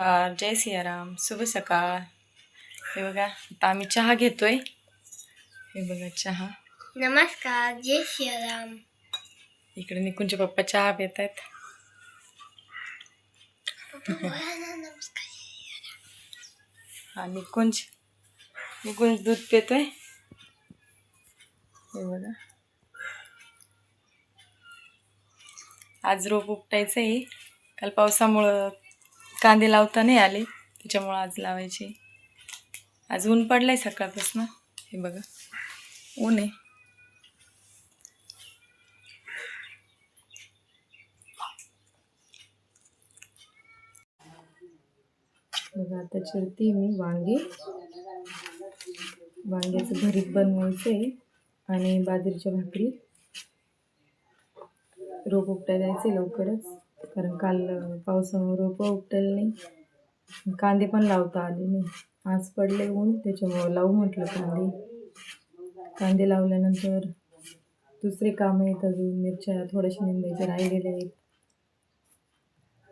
जय सियाराम शुभ सकाळ. हे बघा आता आम्ही चहा घेतोय. हे बघा चहा. नमस्कार जय श्रीराम इकडे निकुंजचे पप्पा चहा पित आहेत हा निकुंज. निकुंज दूध पितोय. हे बघा. आज रोप उपटायचं आहे काल पावसामुळं कांदे लावता नाही आले. त्याच्यामुळं आज लावायचे. आज ऊन पडलं आहे सकाळपासून. हे बघा. ऊन आहे. बघा आता चिरते मी वांगे. वांग्याचं भरीत बनवायचं आहे आणि बाजरीच्या भाकरी. रोप उपटा द्यायचे लवकरच. कारण काल पावसामुळे रोपं उपटायला नाही. कांदे पण लावता आले नाही. आज पडले ऊन त्याच्यामुळं लावू म्हटलं कांदे. कांदे लावल्यानंतर दुसरे कामं आहेत अजून. मिरच्या थोड्याशा निंदायच्या राहिलेल्या आहेत.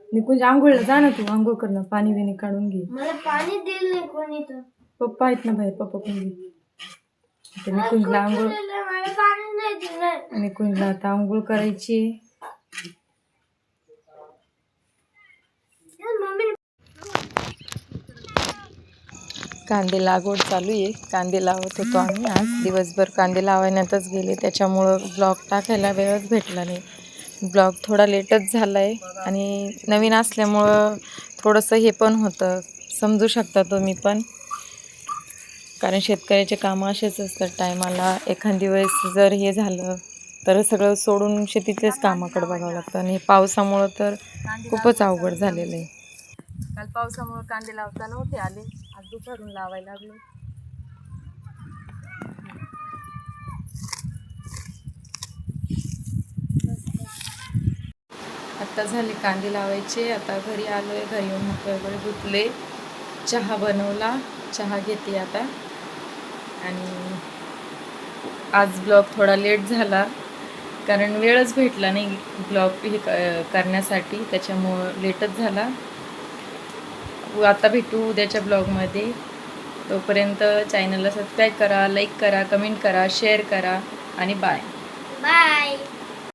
निकुंज आंघोळला जा ना तू. आंघोळ कर ना. पाणी बिणी काढून घे. मला पाणी दिलं नाही कोणी तर. पप्पा आहेत ना बाहेर. पप्पा पण घे. आता निकुंजला आंघोळ निकुंजला आता आंघोळ करायची आहे. मम्मी कांदे लागवड चालू आहे. कांदे लावत होतो आम्ही आज. दिवसभर कांदे लावण्यातच गेले. त्याच्यामुळं ब्लॉग टाकायला वेळच भेटला नाही. ब्लॉग थोडा लेटच झाला आहे आणि नवीन असल्यामुळं थोडंसं हे पण होतं. समजू शकता तुम्ही पण. कारण शेतकऱ्याचे कामं असेच असतात टायमाला. एखादी वेळेस जर हे झालं तर सगळं सोडून शेतीतलेच कामाकडे बघावं लागतं. आणि पावसामुळं तर खूपच अवघड झालेलं आहे. काल पावसामुळे कांदे लावता नव्हते आले. आज दुपारून लावायला लागलो. आता झाले कांदे लावायचे. आता घरी आलो आहे घरी येऊन वगैरे धुतले. चहा बनवला. चहा घेते आता. आणि आज ब्लॉग थोडा लेट झाला. कारण वेळच भेटला नाही ब्लॉग हे क- करण्यासाठी. त्याच्यामुळं लेटच झाला. आता भेटू उद्याच्या ब्लॉगमध्ये. तोपर्यंत चॅनलला सबस्क्राईब करा लाईक करा कमेंट करा शेअर करा आणि बाय बाय